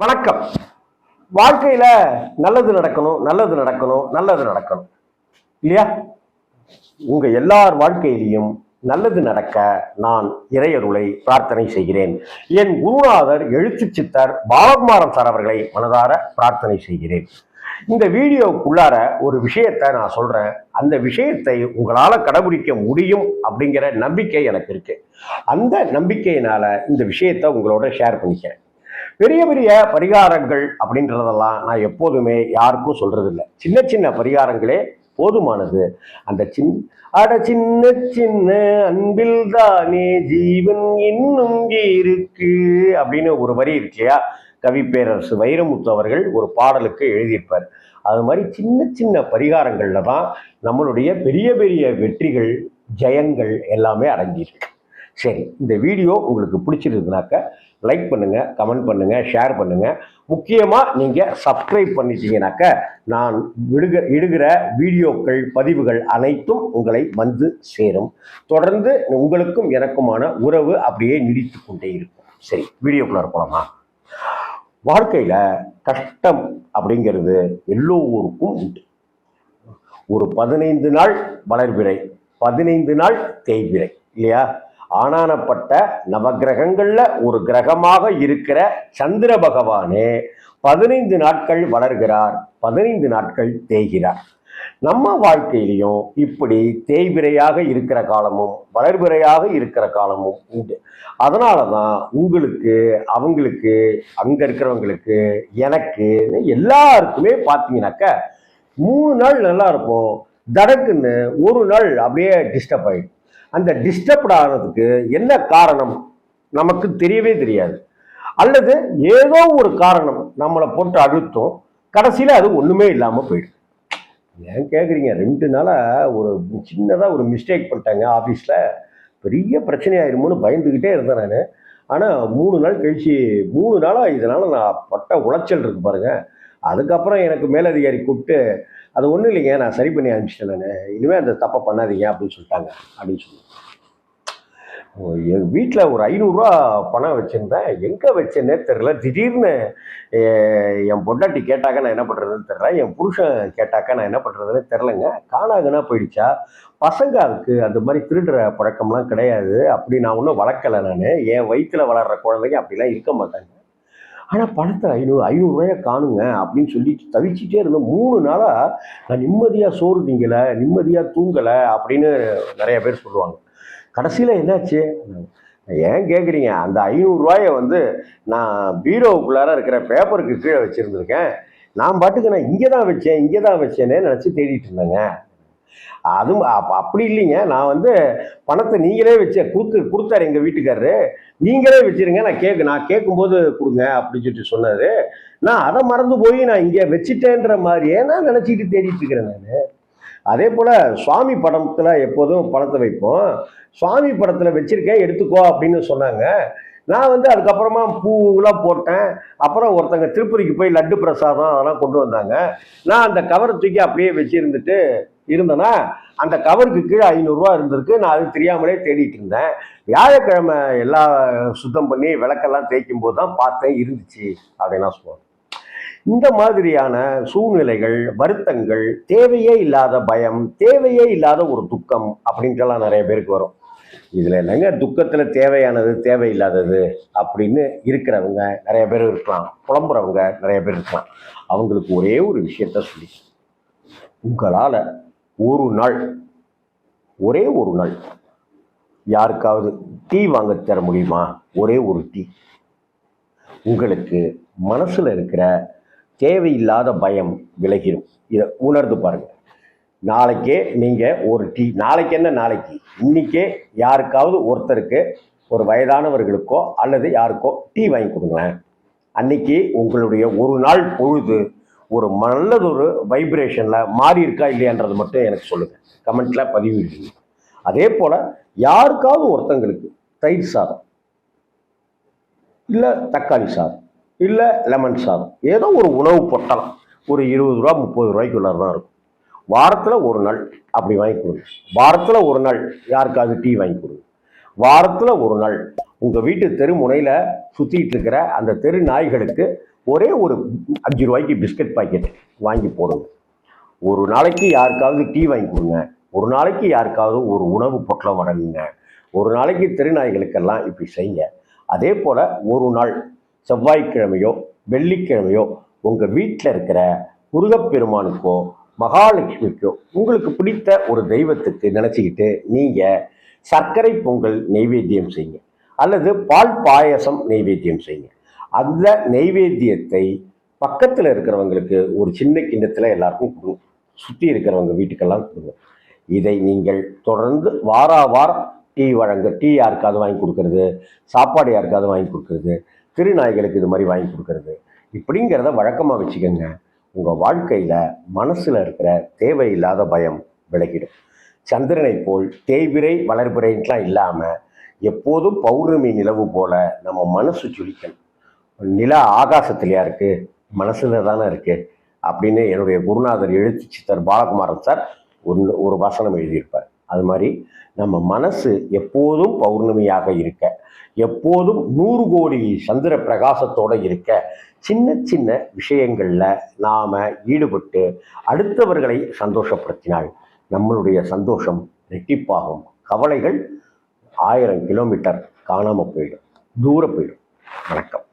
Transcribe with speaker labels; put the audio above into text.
Speaker 1: வணக்கம். வாழ்க்கையில நல்லது நடக்கணும் நல்லது நடக்கணும் நல்லது நடக்கணும். இல்லையா? உங்க எல்லார் வாழ்க்கையிலையும் நல்லது நடக்க நான் இறையருளை பிரார்த்தனை செய்கிறேன். என் குருநாதர் எழுத்து சித்தர் பாலகுமாரன் சார் அவர்களை மனதார பிரார்த்தனை செய்கிறேன். இந்த வீடியோக்குள்ளார ஒரு விஷயத்தை நான் சொல்றேன். அந்த விஷயத்தை உங்களால கடைபிடிக்க முடியும் அப்படிங்கிற நம்பிக்கை எனக்கு இருக்கு. அந்த நம்பிக்கையினால இந்த விஷயத்தை உங்களோட ஷேர் பண்ணிக்கிறேன். பெரிய பெரிய பரிகாரங்கள் அப்படின்றதெல்லாம் நான் எப்போதுமே யாருக்கும் சொல்றதில்லை. சின்ன சின்ன பரிகாரங்களே போதுமானது. அந்த சின் அட சின்ன சின்ன அன்பில் தானே ஜீவன் இன்னும் இருக்கு அப்படின்னு ஒரு வரி இருக்கு இல்லையா? கவி பேரரசு வைரமுத்து அவர்கள் ஒரு பாடலுக்கு எழுதியிருப்பார். அது மாதிரி சின்ன சின்ன பரிகாரங்களில் தான் நம்மளுடைய பெரிய பெரிய வெற்றிகள் ஜெயங்கள் எல்லாமே அடங்கியிருக்கு. சரி இந்த வீடியோ உங்களுக்கு பிடிச்சிருக்குனாக்க லைக் பண்ணுங்கள் கமெண்ட் பண்ணுங்கள் ஷேர் பண்ணுங்கள் முக்கியமாக நீங்கள் சப்ஸ்கிரைப் பண்ணிட்டீங்கனாக்க நான் விடுக இடுகிற வீடியோக்கள் பதிவுகள் அனைத்தும் உங்களை வந்து சேரும். தொடர்ந்து உங்களுக்கும் எனக்குமான உறவு அப்படியே நீடித்து கொண்டே இருக்கும். சரி வீடியோக்குள்ளே போகலாமா வாழ்க்கையில் கஷ்டம் அப்படிங்கிறது எல்லோருக்கும் உண்டு. ஒரு பதினைந்து நாள் வளர்பிறை பதினைந்து நாள் தேய்பிறை இல்லையா? ஆனானப்பட்ட நவகிரகங்கள்ல ஒரு கிரகமாக இருக்கிற சந்திர பகவானே பதினைந்து நாட்கள் வளர்கிறார் பதினைந்து நாட்கள் தேய்கிறார். நம்ம வாழ்க்கையிலையும் இப்படி தேய்விரையாக இருக்கிற காலமும் வளர்பிறையாக இருக்கிற காலமும் உண்டு. அதனால தான் உங்களுக்கு அவங்களுக்கு அங்கே இருக்கிறவங்களுக்கு எனக்கு எல்லாருக்குமே பார்த்தீங்கன்னாக்க மூணு நாள் நல்லா இருப்போம். தடக்குன்னு ஒரு நாள் அப்படியே டிஸ்டர்ப் ஆகிடும் அந்த டிஸ்டர்ப்ட் ஆகிறதுக்கு என்ன காரணம்? நமக்கு தெரியவே தெரியாது. அல்லது ஏதோ ஒரு காரணம் நம்மளை போட்டு அழுத்தம். கடைசியில் அது ஒன்றுமே இல்லாமல் போயிடுது. ஏன் கேட்குறீங்க ரெண்டு நாளாக ஒரு சின்னதாக ஒரு மிஸ்டேக் பண்ணிட்டாங்க ஆஃபீஸில் பெரிய பிரச்சனை ஆயிருமோன்னு பயந்துக்கிட்டே இருந்தேன் நான். ஆனால் மூணு நாள் கழிச்சு மூணு நாளாக இதனால் நான் பட்ட உளைச்சல் இருக்கு பாருங்கள் அதுக்கப்புறம் எனக்கு மேலதிகாரி கூப்பிட்டு அது ஒன்றும் இல்லைங்க நான் சரி பண்ணி அனுப்பிச்சிட்டேன் நான். இனிமேல் அந்த தப்பை பண்ணாதீங்க அப்படின்னு சொல்லிட்டாங்க அப்படின்னு சொல்லி. எங்கள் வீட்டில் ஒரு ஐநூறுரூவா பணம் வச்சுருந்தேன். எங்கே வச்சேன்னே தெரில திடீர்னு என் பொண்டாட்டி கேட்டாக்க நான் என்ன பண்ணுறதுன்னு தெரில என் புருஷன் கேட்டாக்க நான் என்ன பண்ணுறதுன்னு தெரிலங்க காணாகனா போயிடுச்சா? பசங்க அதுக்கு அந்த மாதிரி திருடுற பழக்கம்லாம் கிடையாது. அப்படி நான் ஒன்றும் வளர்க்கலை நான். என் வயிற்றில் வளர்கிற குழந்தைங்க அப்படிலாம் இருக்க மாட்டாங்க. ஆனால் பணத்தை ஐநூறு ஐநூறுரூவாயை காணுங்க அப்படின்னு சொல்லி தவிச்சிட்டே இருந்தேன் மூணு நாளாக நான் நிம்மதியாக சோறு திங்கலை நிம்மதியாக தூங்கலை அப்படின்னு நிறைய பேர் சொல்லுவாங்க. கடைசியில் என்னாச்சு? ஏன் கேட்குறீங்க அந்த ஐநூறுரூவாயை வந்து நான் பீரோவுக்குள்ளார இருக்கிற பேப்பருக்கு கீழே வச்சுருந்துருக்கேன். நான் பாட்டுக்கு நான் இங்கே தான் வச்சேன் இங்கே தான் வச்சேன்னே நினச்சி தேடிட்டு இருந்தேங்க. அதுவும் அப்படி இல்லைங்க. நான் வந்து பணத்தை நீங்களே வச்சு கொடுத்து கொடுத்தாரு எங்கள் வீட்டுக்காரரு. நீங்களே வச்சிருங்க நான் கேட்கு நான் கேட்கும்போது கொடுங்க அப்படின்னு சொல்லிட்டு சொன்னார். நான் அதை மறந்து போய் நான் இங்கே வச்சுட்டேன்ற மாதிரியே நான் நினச்சிக்கிட்டு தேடிட்டு இருக்கிறேன் நான். அதே போல் சுவாமி படத்தில் எப்போதும் பணத்தை வைப்போம். சுவாமி படத்தில் வச்சுருக்கேன் எடுத்துக்கோ அப்படின்னு சொன்னாங்க. நான் வந்து அதுக்கப்புறமா பூவெலாம் போட்டேன். அப்புறம் ஒருத்தங்க திருப்பதிக்கு போய் லட்டு பிரசாதம் அதெல்லாம் கொண்டு வந்தாங்க. நான் அந்த கவரை தூக்கி அப்படியே வச்சுருந்துட்டு இருந்தேன்னா அந்த கவருக்கு கீழே ஐநூறுரூவா இருந்திருக்கு. நான் அது தெரியாமலே தேடிட்டு இருந்தேன். வியாழக்கிழமை எல்லா சுத்தம் பண்ணி விளக்கெல்லாம் தேய்க்கும் போது தான் பார்த்தேன் இருந்துச்சு அப்படின்னா சொல்லுவாங்க இந்த மாதிரியான சூழ்நிலைகள் வருத்தங்கள் தேவையே இல்லாத பயம் தேவையே இல்லாத ஒரு துக்கம் அப்படின்ட்டுலாம் நிறைய பேருக்கு வரும். இதில் என்னங்க? துக்கத்தில் தேவையானது தேவையில்லாதது அப்படின்னு இருக்கிறவங்க நிறைய பேர் இருக்கலாம். புலம்புறவங்க நிறைய பேர் இருக்கலாம். அவங்களுக்கு ஒரே ஒரு விஷயத்த சொல்லி உங்களால் ஒரு நாள் ஒரே ஒரு நாள். யாருக்காவது டீ வாங்க தர முடியுமா? ஒரே ஒரு டீ. உங்களுக்கு மனசில் இருக்கிற தேவையில்லாத பயம் விலகிடும் இதை உணர்ந்து பாருங்கள் நாளைக்கே நீங்கள் ஒரு டீ நாளைக்கு என்ன நாளைக்கு? இன்றைக்கே யாருக்காவது ஒருத்தருக்கு ஒரு வயதானவர்களுக்கோ அல்லது யாருக்கோ டீ வாங்கி கொடுங்களேன். அன்னைக்கு உங்களுடைய ஒரு நாள் பொழுது ஒரு நல்லதொரு வைப்ரேஷனில் மாறி இருக்கா இல்லையான்றது மட்டும் எனக்கு சொல்லுங்கள் கமெண்ட்டில் பதிவிடுங்க அதே போல் யாருக்காவது ஒருத்தங்களுக்கு தயிர் சாதம் இல்லை தக்காளி சாதம் இல்லை லெமன் சாதம் ஏதோ ஒரு உணவு பொட்டலாம் ஒரு இருபது ரூபா முப்பது ரூபாய்க்குள்ளார தான் இருக்கும். வாரத்தில் ஒரு நாள் அப்படி வாங்கி கொடுங்க. வாரத்தில் ஒரு நாள் யாருக்காவது டீ வாங்கி கொடுங்க. வாரத்தில் ஒரு நாள் உங்கள் வீட்டு தெரு முனையில் சுற்றிட்டு இருக்கிற அந்த தெரு நாய்களுக்கு ஒரே ஒரு அஞ்சு ரூபாய்க்கு பிஸ்கட் பாக்கெட் வாங்கி போடுங்க. ஒரு நாளைக்கு யாருக்காவது டீ வாங்கி கொடுங்க. ஒரு நாளைக்கு யாருக்காவது ஒரு உணவு பொட்டலம் வழங்குங்க. ஒரு நாளைக்கு திருநாய்களுக்கெல்லாம் இப்படி செய்யுங்க. அதே போல் ஒரு நாள் செவ்வாய்க்கிழமையோ வெள்ளிக்கிழமையோ உங்கள் வீட்டில் இருக்கிற முருகப்பெருமானுக்கோ மகாலட்சுமிக்கோ உங்களுக்கு பிடித்த ஒரு தெய்வத்துக்கு நினச்சிக்கிட்டு நீங்கள் சர்க்கரை பொங்கல் நெய்வேத்தியம் செய்யுங்க. அல்லது பால் பாயசம் நெய்வேத்தியம் செய்யுங்க. அந்த நெய்வேத்தியத்தை பக்கத்தில் இருக்கிறவங்களுக்கு ஒரு சின்ன கிண்ணத்தில் எல்லாருக்கும் கொடுங்க. சுற்றி இருக்கிறவங்க வீட்டுக்கெல்லாம் கொடுங்க. இதை நீங்கள் தொடர்ந்து வாரா வாரம் டீ வழங்க டீ யாருக்காவது வாங்கி கொடுக்கறது சாப்பாடு யாருக்காவது வாங்கி கொடுக்கறது திருநாய்களுக்கு இது மாதிரி வாங்கி கொடுக்கறது. இப்படிங்கிறத வழக்கமாக வச்சுக்கோங்க. உங்கள் வாழ்க்கையில் மனசில் இருக்கிற தேவையில்லாத பயம் விலகிடும். சந்திரனை போல் தேய்பிரை வளர்பிறைன்லாம் இல்லாமல் எப்போதும் பௌர்ணமி நிலவு போல நம்ம மனசு சுழிக்கணும் நிலா ஆகாசத்திலையா இருக்கு? மனசுல தானே இருக்கு? அப்படின்னு என்னுடைய குருநாதர் எழுத்து சித்தர் பாலகுமாரன் சார் ஒன்று ஒரு வசனம் எழுதியிருப்பார். அது மாதிரி நம்ம மனசு எப்போதும் பௌர்ணமியாக இருக்க எப்போதும் நூறு கோடி சந்திர பிரகாசத்தோடு இருக்க சின்ன சின்ன விஷயங்களில் நாம் ஈடுபட்டு அடுத்தவர்களை சந்தோஷப்படுத்தினால் நம்மளுடைய சந்தோஷம் ரெட்டிப்பாகும் கவலைகள் ஆயிரம் கிலோமீட்டர் காணாமல் போயிடும். தூர போயிடும். வணக்கம்.